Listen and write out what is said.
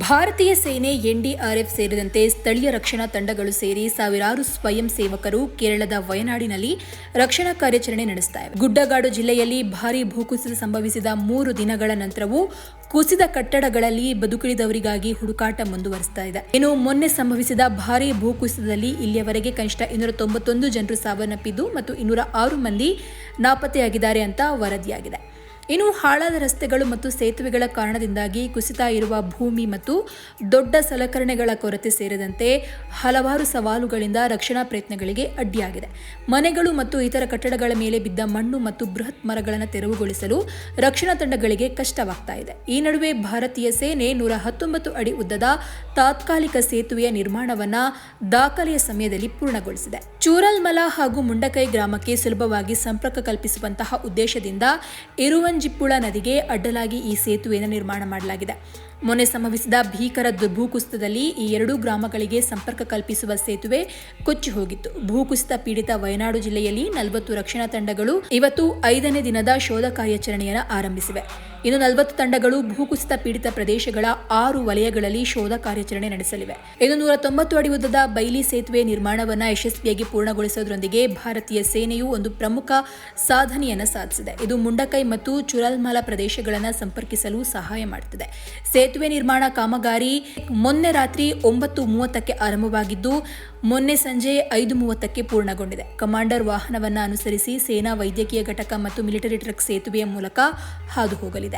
ಭಾರತೀಯ ಸೇನೆ ಎನ್ಡಿಆರ್ಎಫ್ ಸೇರಿದಂತೆ ಸ್ಥಳೀಯ ರಕ್ಷಣಾ ತಂಡಗಳು ಸೇರಿ ಸಾವಿರಾರು ಸ್ವಯಂ ಸೇವಕರು ಕೇರಳದ ವಯನಾಡಿನಲ್ಲಿ ರಕ್ಷಣಾ ಕಾರ್ಯಾಚರಣೆ ನಡೆಸುತ್ತಿವೆ ಗುಡ್ಡಗಾಡು ಜಿಲ್ಲೆಯಲ್ಲಿ ಭಾರೀ ಭೂಕುಸಿತ ಸಂಭವಿಸಿದ ಮೂರು ದಿನಗಳ ನಂತರವೂ ಕುಸಿದ ಕಟ್ಟಡಗಳಲ್ಲಿ ಬದುಕುಳಿದವರಿಗಾಗಿ ಹುಡುಕಾಟ ಮುಂದುವರಿಸ್ತಾ ಇದೆ. ಇನ್ನು ಮೊನ್ನೆ ಸಂಭವಿಸಿದ ಭಾರೀ ಭೂಕುಸಿತದಲ್ಲಿ ಇಲ್ಲಿಯವರೆಗೆ ಕನಿಷ್ಠ ಇನ್ನೂರ ತೊಂಬತ್ತೊಂದು ಜನರು ಸಾವನ್ನಪ್ಪಿದ್ದು ಮತ್ತು ಇನ್ನೂರ ಆರು ಮಂದಿ ನಾಪತ್ತೆಯಾಗಿದ್ದಾರೆ ಅಂತ ವರದಿಯಾಗಿದೆ. ಇನ್ನು ಹಾಳಾದ ರಸ್ತೆಗಳು ಮತ್ತು ಸೇತುವೆಗಳ ಕಾರಣದಿಂದಾಗಿ ಕುಸಿತ ಇರುವ ಭೂಮಿ ಮತ್ತು ದೊಡ್ಡ ಸಲಕರಣೆಗಳ ಕೊರತೆ ಸೇರಿದಂತೆ ಹಲವಾರು ಸವಾಲುಗಳಿಂದ ರಕ್ಷಣಾ ಪ್ರಯತ್ನಗಳಿಗೆ ಅಡ್ಡಿಯಾಗಿದೆ. ಮನೆಗಳು ಮತ್ತು ಇತರ ಕಟ್ಟಡಗಳ ಮೇಲೆ ಬಿದ್ದ ಮಣ್ಣು ಮತ್ತು ಬೃಹತ್ ಮರಗಳನ್ನು ತೆರವುಗೊಳಿಸಲು ರಕ್ಷಣಾ ತಂಡಗಳಿಗೆ ಕಷ್ಟವಾಗ್ತಾ ಇದೆ. ಈ ನಡುವೆ ಭಾರತೀಯ ಸೇನೆ ನೂರ ಹತ್ತೊಂಬತ್ತು ಅಡಿ ಉದ್ದದ ತಾತ್ಕಾಲಿಕ ಸೇತುವೆಯ ನಿರ್ಮಾಣವನ್ನ ದಾಖಲೆಯ ಸಮಯದಲ್ಲಿ ಪೂರ್ಣಗೊಳಿಸಿದೆ. ಚೂರಲ್ಮಲ ಹಾಗೂ ಮುಂಡಕೈ ಗ್ರಾಮಕ್ಕೆ ಸುಲಭವಾಗಿ ಸಂಪರ್ಕ ಕಲ್ಪಿಸುವಂತಹ ಉದ್ದೇಶದಿಂದ ಇರುವಂಜಿಪ್ಪುಳ ನದಿಗೆ ಅಡ್ಡಲಾಗಿ ಈ ಸೇತುವೆಯನ್ನು ನಿರ್ಮಾಣ ಮಾಡಲಾಗಿದೆ. ಮೊನ್ನೆ ಸಂಭವಿಸಿದ ಭೀಕರ ಭೂಕುಸಿತದಲ್ಲಿ ಈ ಎರಡೂ ಗ್ರಾಮಗಳಿಗೆ ಸಂಪರ್ಕ ಕಲ್ಪಿಸುವ ಸೇತುವೆ ಕೊಚ್ಚಿ ಹೋಗಿತ್ತು. ಭೂಕುಸಿತ ಪೀಡಿತ ವಯನಾಡು ಜಿಲ್ಲೆಯಲ್ಲಿ ನಲವತ್ತು ರಕ್ಷಣಾ ತಂಡಗಳು ಇವತ್ತು ಐದನೇ ದಿನದ ಶೋಧ ಕಾರ್ಯಾಚರಣೆಯನ್ನು ಆರಂಭಿಸಿವೆ. ಇನ್ನು ನಲವತ್ತು ತಂಡಗಳು ಭೂಕುಸಿತ ಪೀಡಿತ ಪ್ರದೇಶಗಳ ಆರು ವಲಯಗಳಲ್ಲಿ ಶೋಧ ಕಾರ್ಯಾಚರಣೆ ನಡೆಸಲಿವೆ. ಇನ್ನು ನೂರ ತೊಂಬತ್ತು ಅಡಿ ಉದ್ದದ ಬೈಲಿ ಸೇತುವೆ ನಿರ್ಮಾಣವನ್ನು ಯಶಸ್ವಿಯಾಗಿ ಪೂರ್ಣಗೊಳಿಸುವುದರೊಂದಿಗೆ ಭಾರತೀಯ ಸೇನೆಯು ಒಂದು ಪ್ರಮುಖ ಸಾಧನೆಯನ್ನು ಸಾಧಿಸಿದೆ. ಇದು ಮುಂಡಕೈ ಮತ್ತು ಚುರಲ್ಮಲ ಪ್ರದೇಶಗಳನ್ನು ಸಂಪರ್ಕಿಸಲು ಸಹಾಯ ಮಾಡುತ್ತದೆ ಸೇತುವೆ ನಿರ್ಮಾಣ ಕಾಮಗಾರಿ ಮೊನ್ನೆ ರಾತ್ರಿ ಒಂಬತ್ತು ಮೂವತ್ತಕ್ಕೆ ಆರಂಭವಾಗಿದ್ದು, ಮೊನ್ನೆ ಸಂಜೆ ಐದು ಮೂವತ್ತಕ್ಕೆ ಪೂರ್ಣಗೊಂಡಿದೆ. ಕಮಾಂಡರ್ ವಾಹನವನ್ನು ಅನುಸರಿಸಿ ಸೇನಾ ವೈದ್ಯಕೀಯ ಘಟಕ ಮತ್ತು ಮಿಲಿಟರಿ ಟ್ರಕ್ ಸೇತುವೆಯ ಮೂಲಕ ಹಾದು ಹೋಗಲಿದೆ.